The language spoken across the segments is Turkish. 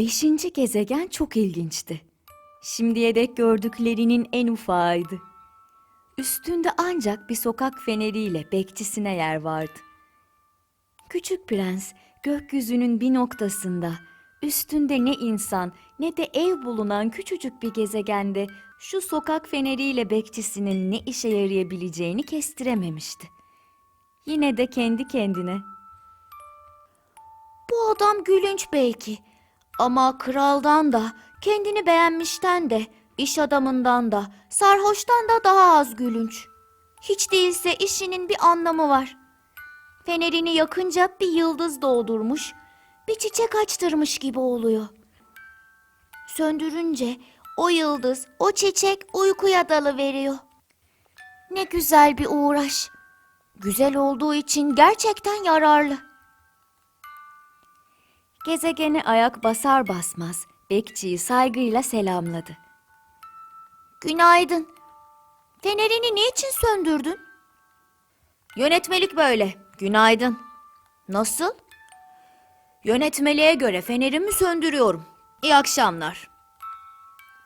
Beşinci gezegen çok ilginçti. Şimdiye dek gördüklerinin en ufağıydı. Üstünde ancak bir sokak feneriyle bekçisine yer vardı. Küçük prens gökyüzünün bir noktasında üstünde ne insan ne de ev bulunan küçücük bir gezegende şu sokak feneriyle bekçisinin ne işe yarayabileceğini kestirememişti. Yine de kendi kendine Bu adam gülünç belki. Ama kraldan da, kendini beğenmişten de, iş adamından da, sarhoştan da daha az gülünç. Hiç değilse işinin bir anlamı var. Fenerini yakınca bir yıldız doğdurmuş, bir çiçek açtırmış gibi oluyor. Söndürünce o yıldız, o çiçek uykuya dalı veriyor. Ne güzel bir uğraş. Güzel olduğu için gerçekten yararlı. Gezegene ayak basar basmaz bekçiyi saygıyla selamladı. Günaydın. Fenerini niçin söndürdün? Yönetmelik böyle. Günaydın. Nasıl? Yönetmeliğe göre fenerimi söndürüyorum. İyi akşamlar.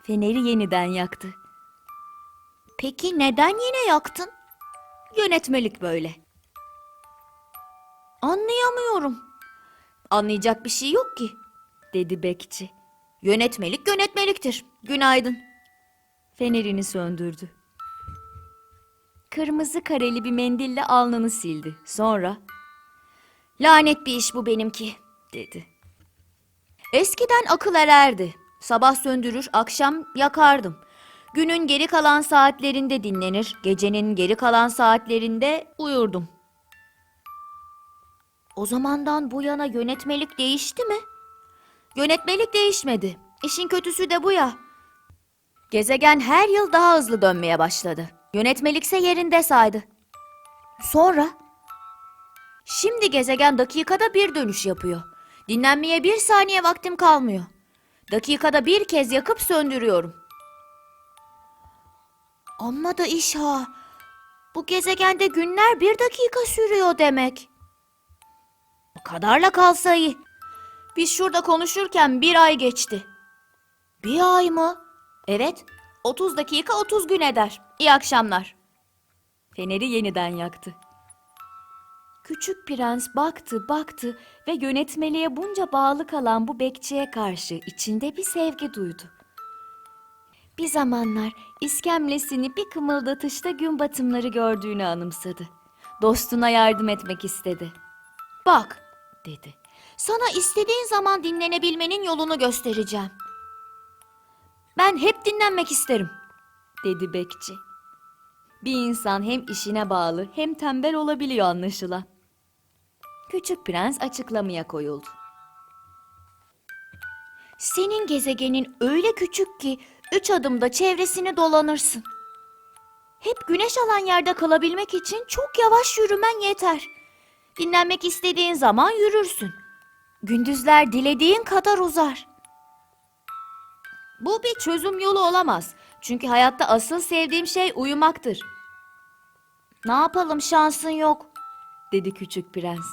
Feneri yeniden yaktı. Peki neden yine yaktın? Yönetmelik böyle. Anlayamıyorum. Anlayacak bir şey yok ki. dedi bekçi. Yönetmelik yönetmeliktir. Günaydın. Fenerini söndürdü. Kırmızı kareli bir mendille alnını sildi. Sonra Lanet bir iş bu benimki. dedi. Eskiden akıl ererdi. Sabah söndürür, akşam yakardım. Günün geri kalan saatlerinde dinlenir, gecenin geri kalan saatlerinde uyurdum. O zamandan bu yana yönetmelik değişti mi? Yönetmelik değişmedi. İşin kötüsü de bu ya. Gezegen her yıl daha hızlı dönmeye başladı. Yönetmelikse yerinde saydı. Sonra Şimdi gezegen dakikada bir dönüş yapıyor. Dinlenmeye bir saniye vaktim kalmıyor. Dakikada bir kez yakıp söndürüyorum. Amma da iş ha. Bu gezegende günler bir dakika sürüyor demek. O kadarla kalsa iyi. Biz şurada konuşurken bir ay geçti. Bir ay mı? Evet. 30 dakika 30 gün eder. İyi akşamlar. Feneri yeniden yaktı. Küçük prens baktı baktı ve yönetmeliğe bunca bağlı kalan bu bekçiye karşı içinde bir sevgi duydu. Bir zamanlar iskemlesini bir kımıldatışta gün batımları gördüğünü anımsadı. Dostuna yardım etmek istedi. Bak, dedi. Sana istediğin zaman dinlenebilmenin yolunu göstereceğim. Ben hep dinlenmek isterim. dedi bekçi. Bir insan hem işine bağlı hem tembel olabiliyor anlaşılan. Küçük prens açıklamaya koyuldu. Senin gezegenin öyle küçük ki üç adımda çevresini dolanırsın. Hep güneş alan yerde kalabilmek için çok yavaş yürümen yeter. Dinlenmek istediğin zaman yürürsün. Gündüzler dilediğin kadar uzar. Bu bir çözüm yolu olamaz. Çünkü hayatta asıl sevdiğim şey uyumaktır. Ne yapalım şansın yok. dedi küçük prens.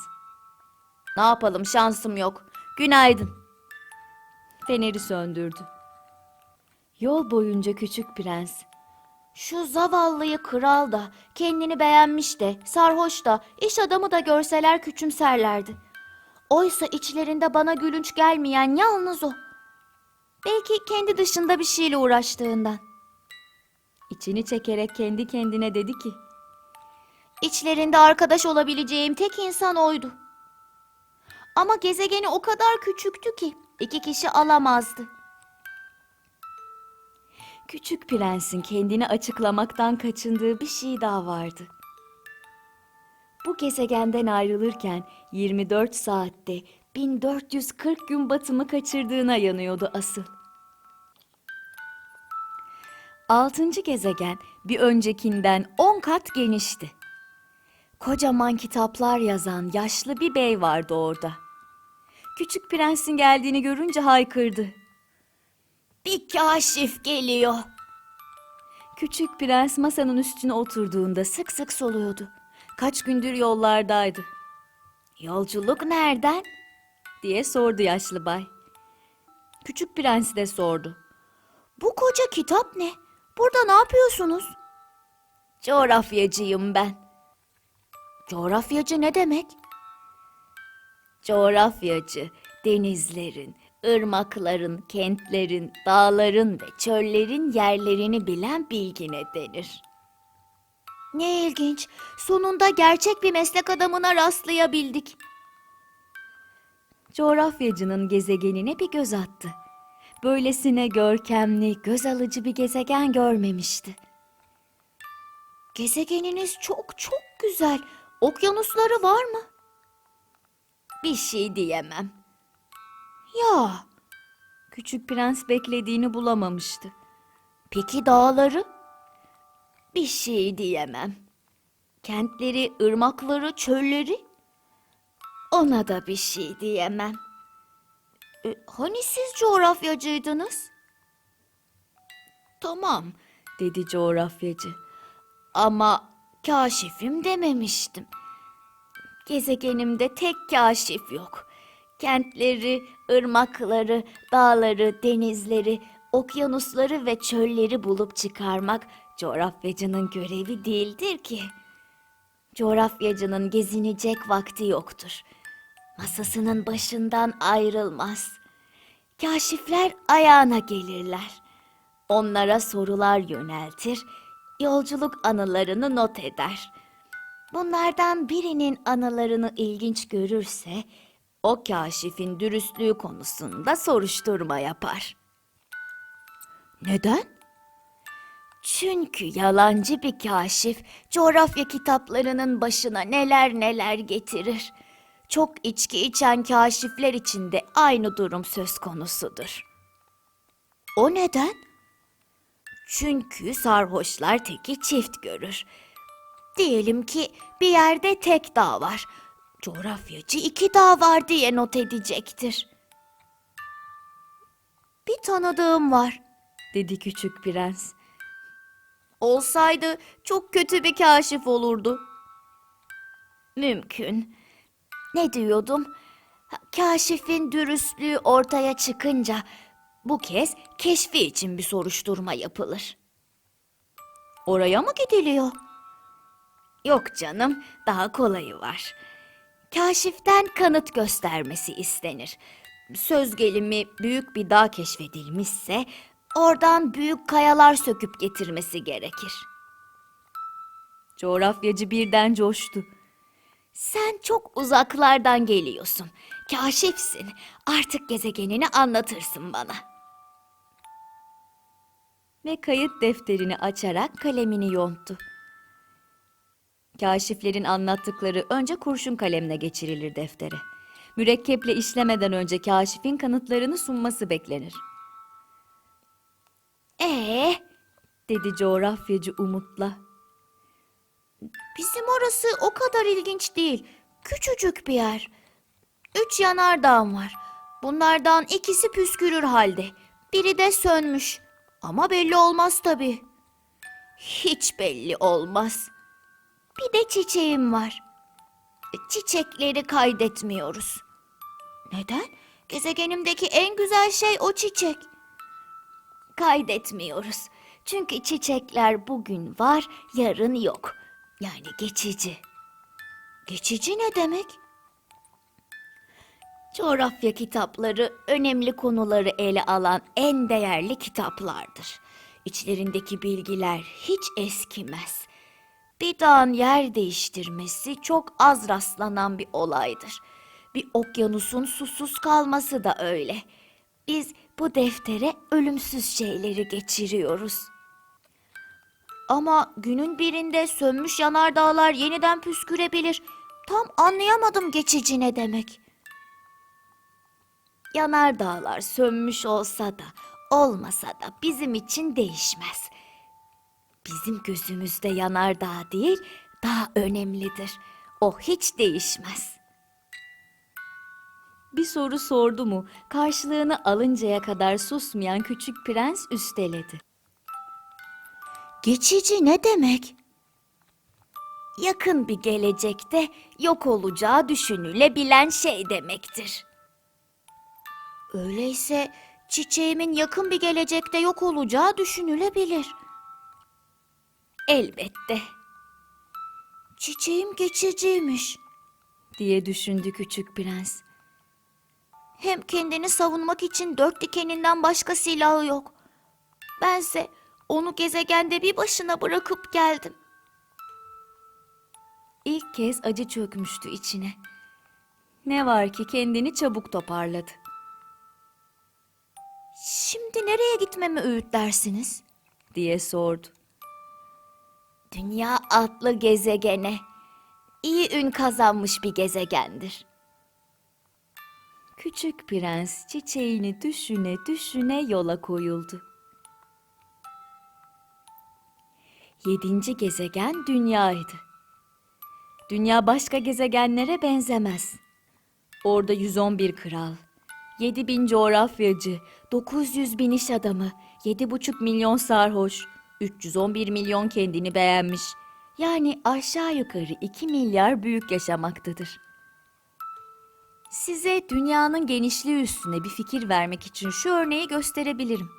Ne yapalım şansım yok. Günaydın. Feneri söndürdü. Yol boyunca küçük prens Şu zavallıyı kral da, kendini beğenmiş de, sarhoş da, iş adamı da görseler küçümserlerdi. Oysa içlerinde bana gülünç gelmeyen yalnız o. Belki kendi dışında bir şeyle uğraştığından. içini çekerek kendi kendine dedi ki İçlerinde arkadaş olabileceğim tek insan oydu. Ama gezegeni o kadar küçüktü ki iki kişi alamazdı. Küçük prensin kendini açıklamaktan kaçındığı bir şey daha vardı. Bu gezegenden ayrılırken 24 saatte 1440 gün batımı kaçırdığına yanıyordu asıl. Altıncı gezegen bir öncekinden 10 kat genişti. Kocaman kitaplar yazan yaşlı bir bey vardı orada. Küçük prensin geldiğini görünce haykırdı. Bir kaşif geliyor. Küçük prens masanın üstüne oturduğunda sık sık soluyordu. Kaç gündür yollardaydı. Yolculuk nereden? diye sordu yaşlı bay. Küçük prens de sordu. Bu koca kitap ne? Burada ne yapıyorsunuz? Coğrafyacıyım ben. Coğrafyacı ne demek? Coğrafyacı, denizlerin, ırmakların, kentlerin, dağların ve çöllerin yerlerini bilen bilgine denir. Ne ilginç. Sonunda gerçek bir meslek adamına rastlayabildik. Coğrafyacının gezegenine bir göz attı. Böylesine görkemli, göz alıcı bir gezegen görmemişti. Gezegeniniz çok çok güzel. Okyanusları var mı? Bir şey diyemem. Ya, Küçük prens beklediğini bulamamıştı. peki dağları? Bir şey diyemem. Kentleri, ırmakları, çölleri? Ona da bir şey diyemem. E, hani siz coğrafyacıydınız? Tamam, dedi coğrafyacı. Ama kaşifim dememiştim. Gezegenimde tek kaşif yok. Kentleri, ırmakları, dağları, denizleri, okyanusları ve çölleri bulup çıkarmak coğrafyacının görevi değildir ki. Coğrafyacının gezinecek vakti yoktur. Masasının başından ayrılmaz. Kaşifler ayağına gelirler. Onlara sorular yöneltir, yolculuk anılarını not eder. Bunlardan birinin anılarını ilginç görürse, o kaşifin dürüstlüğü konusunda soruşturma yapar. Neden? Çünkü yalancı bir kaşif coğrafya kitaplarının başına neler neler getirir. Çok içki içen kaşifler için de aynı durum söz konusudur. O neden? Çünkü sarhoşlar teki çift görür. Diyelim ki bir yerde tek dağ var. Coğrafyacı iki dağ var diye not edecektir. Bir tanıdığım var. Dedi küçük prens. Olsaydı çok kötü bir kaşif olurdu. Mümkün. Ne diyordum? Kaşifin dürüstlüğü ortaya çıkınca bu kez keşfi için bir soruşturma yapılır. Oraya mı gidiliyor? Yok canım, daha kolayı var. Kaşiften kanıt göstermesi istenir. Söz gelimi büyük bir dağ keşfedilmişse oradan büyük kayalar söküp getirmesi gerekir. Coğrafyacı birden coştu. Sen çok uzaklardan geliyorsun. Kaşifsin. Artık gezegenini anlatırsın bana. Ve kayıt defterini açarak kalemini yonttu. Kaşiflerin anlattıkları önce kurşun kalemle geçirilir deftere. Mürekkeple işlemeden önce kaşifin kanıtlarını sunması beklenir. Ee, dedi coğrafyacı umutla. Bizim orası o kadar ilginç değil. Küçücük bir yer. Üç yanardağım var. Bunlardan ikisi püskürür halde. Biri de sönmüş. Ama belli olmaz tabii. Hiç belli olmaz. Bir de çiçeğim var. Çiçekleri kaydetmiyoruz. Neden? Gezegenimdeki en güzel şey o çiçek. Kaydetmiyoruz. Çünkü çiçekler bugün var, yarın yok. Yani geçici. Geçici ne demek? Coğrafya kitapları önemli konuları ele alan en değerli kitaplardır. İçlerindeki bilgiler hiç eskimez. Bir dağın yer değiştirmesi çok az rastlanan bir olaydır. Bir okyanusun susuz kalması da öyle. Biz bu deftere ölümsüz şeyleri geçiriyoruz. Ama günün birinde sönmüş yanardağlar yeniden püskürebilir. Tam anlayamadım geçici ne demek. Yanardağlar sönmüş olsa da olmasa da bizim için değişmez. Bizim gözümüzde yanardağ değil, daha önemlidir. O hiç değişmez. Bir soru sordu mu, karşılığını alıncaya kadar susmayan küçük prens üsteledi. Geçici ne demek? Yakın bir gelecekte yok olacağı düşünülebilen şey demektir. Öyleyse çiçeğimin yakın bir gelecekte yok olacağı düşünülebilir. Elbette Çiçeğim geçiciymiş. diye düşündü küçük prens. Hem kendini savunmak için dört dikeninden başka silahı yok. Bense onu gezegende bir başına bırakıp geldim. İlk kez acı çökmüştü içine. Ne var ki kendini çabuk toparladı. Şimdi nereye gitmemi öğütlersiniz? diye sordu. Dünya adlı gezegene. İyi ün kazanmış bir gezegendir. Küçük prens çiçeğini düşüne düşüne yola koyuldu. Yedinci gezegen dünyaydı. Dünya başka gezegenlere benzemez. Orada 111 kral, 7000 coğrafyacı, 900 bin iş adamı, 7,5 milyon sarhoş, 311 milyon kendini beğenmiş. Yani aşağı yukarı 2 milyar büyük yaşamaktadır. Size dünyanın genişliği üstüne bir fikir vermek için şu örneği gösterebilirim.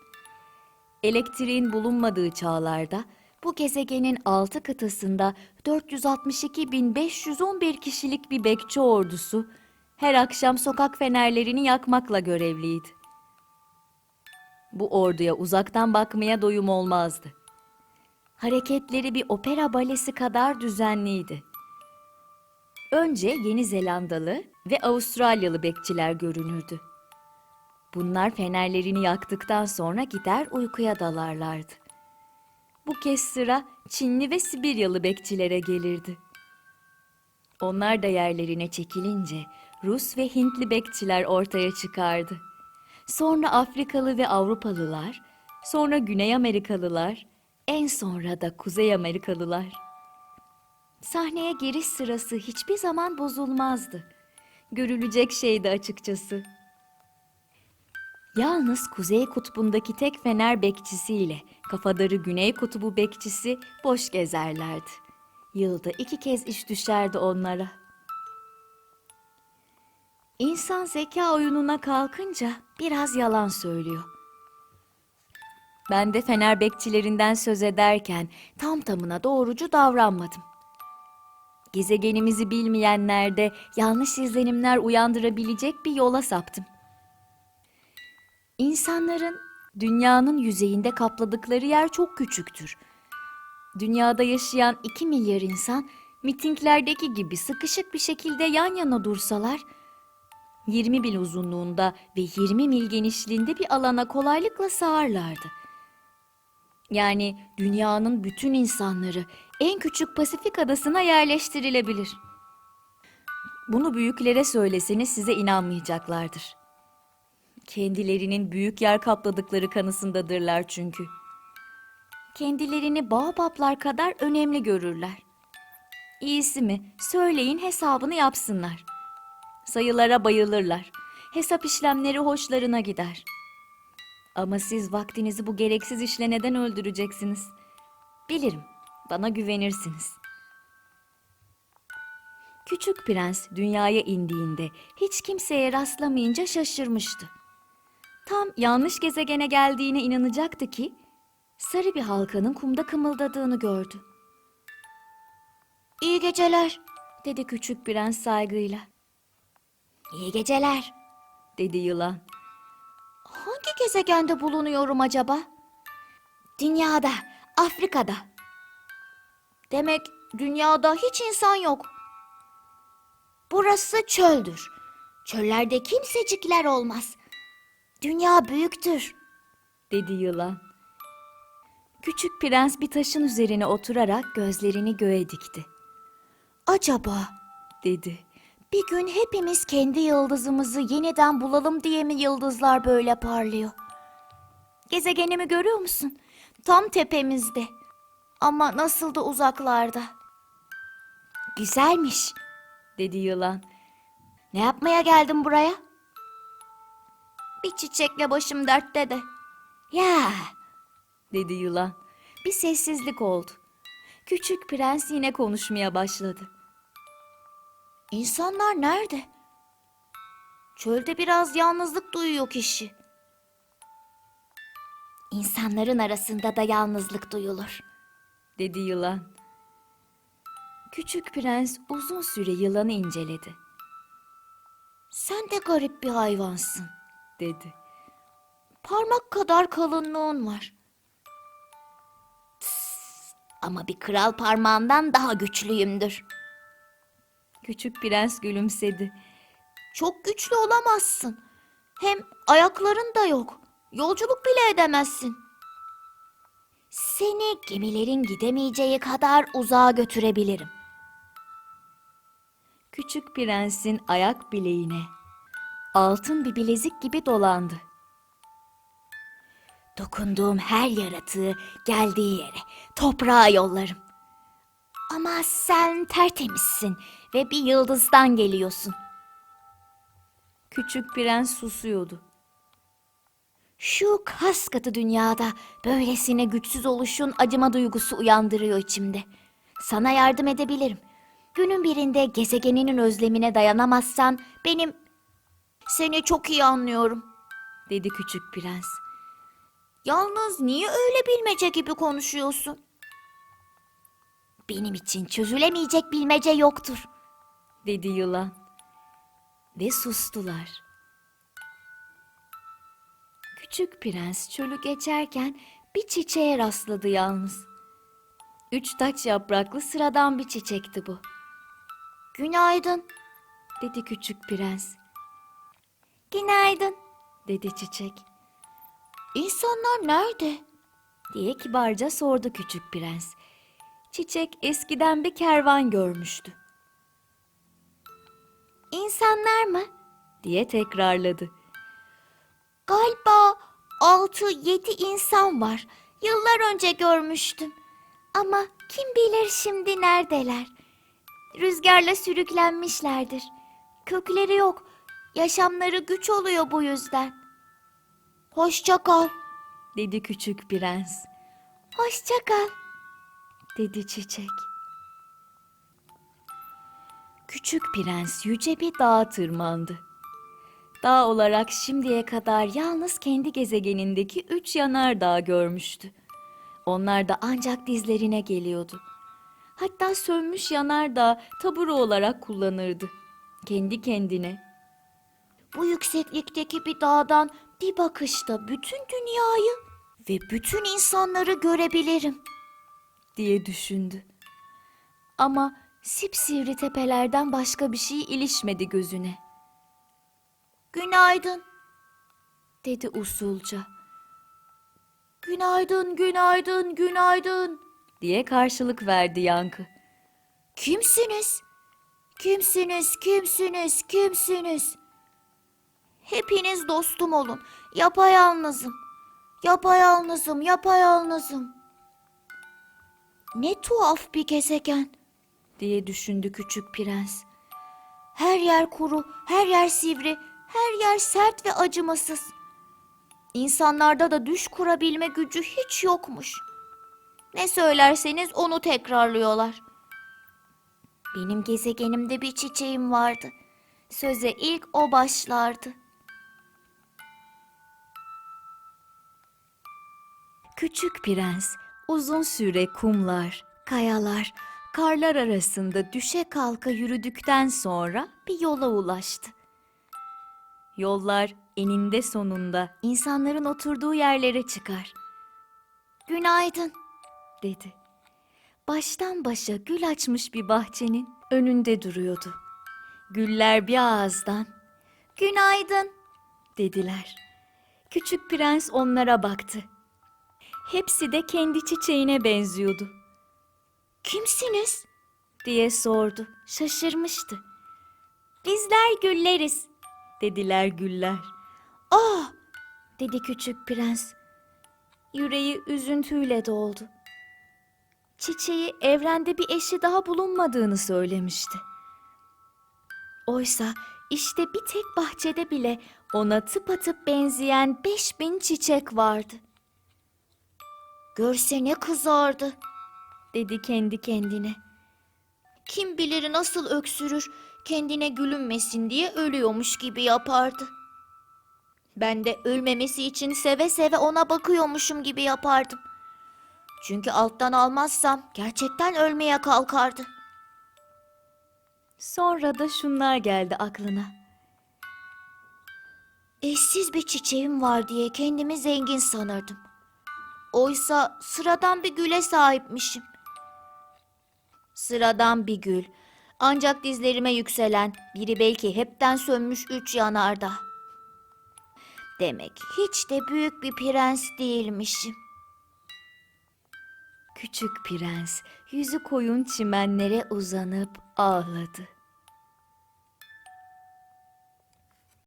Elektriğin bulunmadığı çağlarda bu gezegenin altı kıtasında 462.511 kişilik bir bekçi ordusu her akşam sokak fenerlerini yakmakla görevliydi. Bu orduya uzaktan bakmaya doyum olmazdı. Hareketleri bir opera balesi kadar düzenliydi. Önce Yeni Zelandalı ve Avustralyalı bekçiler görünürdü. Bunlar fenerlerini yaktıktan sonra gider uykuya dalarlardı. Bu kez sıra Çinli ve Sibiryalı bekçilere gelirdi. Onlar da yerlerine çekilince Rus ve Hintli bekçiler ortaya çıkardı. Sonra Afrikalı ve Avrupalılar, sonra Güney Amerikalılar, en sonra da Kuzey Amerikalılar. Sahneye giriş sırası hiçbir zaman bozulmazdı. Görülecek şeydi açıkçası. Yalnız Kuzey Kutbu'ndaki tek fener bekçisiyle kafadarı Güney Kutbu bekçisi boş gezerlerdi. Yılda iki kez iş düşerdi onlara. İnsan zeka oyununa kalkınca biraz yalan söylüyor. Ben de fener bekçilerinden söz ederken tam tamına doğrucu davranmadım. Gezegenimizi bilmeyenlerde yanlış izlenimler uyandırabilecek bir yola saptım. İnsanların dünyanın yüzeyinde kapladıkları yer çok küçüktür. Dünyada yaşayan 2 milyar insan mitinglerdeki gibi sıkışık bir şekilde yan yana dursalar 20 mil uzunluğunda ve 20 mil genişliğinde bir alana kolaylıkla sığarlardı. Yani dünyanın bütün insanları en küçük Pasifik adasına yerleştirilebilir. Bunu büyüklere söyleseniz size inanmayacaklardır. Kendilerinin büyük yer kapladıkları kanısındadırlar çünkü. Kendilerini baobablar kadar önemli görürler. İyisi mi söyleyin hesabını yapsınlar. Sayılara bayılırlar. Hesap işlemleri hoşlarına gider. Ama siz vaktinizi bu gereksiz işle neden öldüreceksiniz? Bilirim, bana güvenirsiniz. Küçük prens dünyaya indiğinde hiç kimseye rastlamayınca şaşırmıştı. Tam yanlış gezegene geldiğine inanacaktı ki sarı bir halkanın kumda kımıldadığını gördü. İyi geceler. Dedi küçük prens saygıyla. İyi geceler. Dedi yılan. Hangi gezegende bulunuyorum acaba? Dünyada, Afrika'da. Demek dünyada hiç insan yok. Burası çöldür. Çöllerde kimsecikler olmaz. Dünya büyüktür. Dedi yılan. Küçük prens bir taşın üzerine oturarak gözlerini göğe dikti. Acaba Dedi. Bir gün hepimiz kendi yıldızımızı yeniden bulalım diye mi yıldızlar böyle parlıyor? Gezegenimi görüyor musun? Tam tepemizde. Ama nasıl da uzaklarda. Güzelmiş. Dedi yılan. Ne yapmaya geldin buraya? Bir çiçekle başım dertte de. Ya, Dedi yılan. Bir sessizlik oldu. Küçük prens yine konuşmaya başladı. İnsanlar nerede? Çölde biraz yalnızlık duyuyor kişi. İnsanların arasında da yalnızlık duyulur. dedi yılan. Küçük prens uzun süre yılanı inceledi, Sen de garip bir hayvansın. dedi. Parmak kadar kalınlığın var. Tıs, ama bir kral parmağından daha güçlüyümdür. Küçük prens gülümsedi. Çok güçlü olamazsın. Hem ayakların da yok. Yolculuk bile edemezsin. Seni gemilerin gidemeyeceği kadar uzağa götürebilirim. Küçük prensin ayak bileğine altın bir bilezik gibi dolandı. Dokunduğum her yaratığı geldiği yere, toprağa yollarım. Ama sen tertemizsin ve bir yıldızdan geliyorsun. Küçük prens susuyordu. Şu kas katı dünyada böylesine güçsüz oluşun acıma duygusu uyandırıyor içimde. Sana yardım edebilirim. Günün birinde gezegeninin özlemine dayanamazsan benim... Seni çok iyi anlıyorum. dedi küçük prens. Yalnız niye öyle bilmece gibi konuşuyorsun? Benim için çözülemeyecek bilmece yoktur. Dedi yılan. Ve sustular. Küçük prens çölü geçerken bir çiçeğe rastladı yalnız. Üç taç yapraklı sıradan bir çiçekti bu, Günaydın. dedi küçük prens. Günaydın. Dedi çiçek, İnsanlar nerede? diye kibarca sordu küçük prens. Çiçek eskiden bir kervan görmüştü, İnsanlar mı? diye tekrarladı. Galiba altı yedi insan var. Yıllar önce görmüştüm. Ama kim bilir şimdi neredeler? Rüzgarla sürüklenmişlerdir. Kökleri yok. Yaşamları güç oluyor bu yüzden. Hoşça kal. Dedi küçük prens. Hoşça kal. dedi çiçek. Küçük prens yüce bir dağa tırmandı. Dağ olarak şimdiye kadar yalnız kendi gezegenindeki üç yanardağ görmüştü. Onlar da ancak dizlerine geliyordu. Hatta sönmüş yanardağ taburu olarak kullanırdı. Kendi kendine Bu yükseklikteki bir dağdan bir bakışta bütün dünyayı ve bütün insanları görebilirim. diye düşündü. Ama sipsivri tepelerden başka bir şey ilişmedi gözüne. Günaydın. Dedi usulca. Günaydın, günaydın, günaydın. diye karşılık verdi yankı. Kimsiniz? Kimsiniz, kimsiniz, kimsiniz? Hepiniz dostum olun. Yapayalnızım. Yapayalnızım, yapayalnızım. Ne tuhaf bir gezegen. Diye düşündü küçük prens. Her yer kuru, her yer sivri, her yer sert ve acımasız. İnsanlarda da düş kurabilme gücü hiç yokmuş. Ne söylerseniz onu tekrarlıyorlar. Benim gezegenimde bir çiçeğim vardı. Söze ilk o başlardı. Küçük prens uzun süre kumlar, kayalar, karlar arasında düşe kalka yürüdükten sonra bir yola ulaştı. Yollar eninde sonunda insanların oturduğu yerlere çıkar, Günaydın. dedi. Baştan başa gül açmış bir bahçenin önünde duruyordu. Güller bir ağızdan Günaydın. dediler. Küçük prens onlara baktı. Hepsi de kendi çiçeğine benziyordu Kimsiniz? diye sordu. Şaşırmıştı. Bizler gülleriz dediler güller. Ah, Dedi küçük prens. Yüreği üzüntüyle doldu. Çiçeği evrende bir eşi daha bulunmadığını söylemişti. Oysa işte bir tek bahçede bile ona tıpatıp benzeyen beş bin çiçek vardı. görse ne kızardı. Dedi kendi kendine. Kim bilir nasıl öksürür, kendine gülünmesin diye ölüyormuş gibi yapardı. Ben de ölmemesi için seve seve ona bakıyormuşum gibi yapardım. Çünkü alttan almazsam gerçekten ölmeye kalkardı. Sonra da şunlar geldi aklına. Eşsiz bir çiçeğim var diye kendimi zengin sanırdım. Oysa sıradan bir güle sahipmişim. Sıradan bir gül. Ancak dizlerime yükselen, biri belki hepten sönmüş üç yanarda. Demek hiç de büyük bir prens değilmişim. Küçük prens yüzü koyun çimenlere uzanıp ağladı.